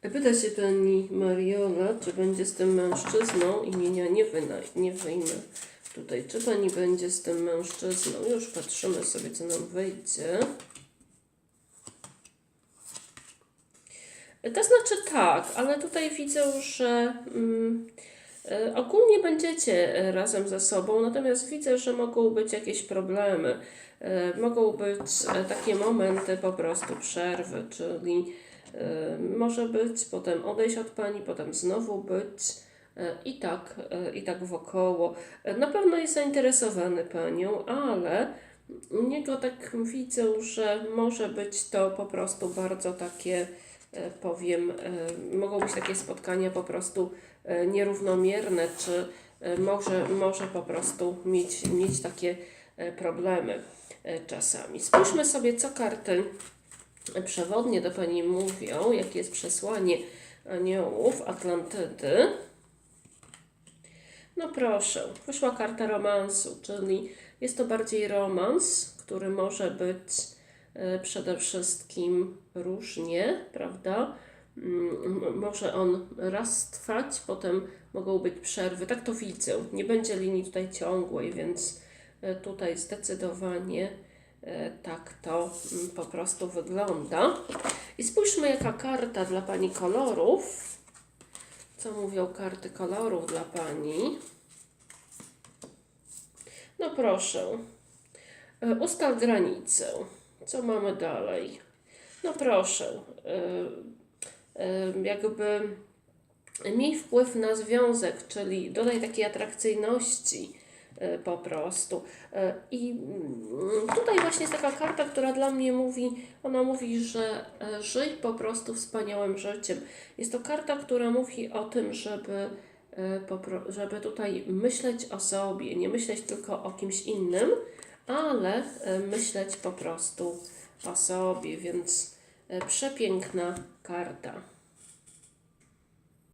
Pyta się pani Mariola, czy będzie z tym mężczyzną imienia nie, wyna, nie wyjmę tutaj. Czy pani będzie z tym mężczyzną? Już patrzymy sobie, co nam wyjdzie. To znaczy tak, ale tutaj widzę, że mm, e, ogólnie będziecie razem ze sobą, natomiast widzę, że mogą być jakieś problemy. E, Mogą być e, takie momenty po prostu przerwy, czyli może być, potem odejść od pani, potem znowu być e, i tak, e, i tak wokoło. Na pewno jest zainteresowany panią, ale u niego tak widzę, że może być to po prostu bardzo takie, powiem, mogą być takie spotkania po prostu nierównomierne, czy może, może po prostu mieć, mieć takie problemy czasami. Spójrzmy sobie, co karty przewodnie do Pani mówią, jakie jest przesłanie aniołów Atlantydy. No proszę, wyszła karta romansu, czyli jest to bardziej romans, który może być e, przede wszystkim różnie, prawda? Mm, Może on raz trwać, potem mogą być przerwy. Tak to widzę. Nie będzie linii tutaj ciągłej, więc e, tutaj zdecydowanie e, tak to mm, po prostu wygląda. I spójrzmy, jaka karta dla Pani kolorów. Co mówią karty kolorów dla Pani? No proszę. E, Ustal granicę. Co mamy dalej? No proszę. e, e, Jakby miej wpływ na związek, czyli dodaj takiej atrakcyjności po prostu. E, I mm, tutaj właśnie jest taka karta, która dla mnie mówi, ona mówi, że e, żyj po prostu wspaniałym życiem. Jest to karta, która mówi o tym, żeby, e, żeby tutaj myśleć o sobie, nie myśleć tylko o kimś innym, ale e, myśleć po prostu o sobie, więc e, przepiękna karta.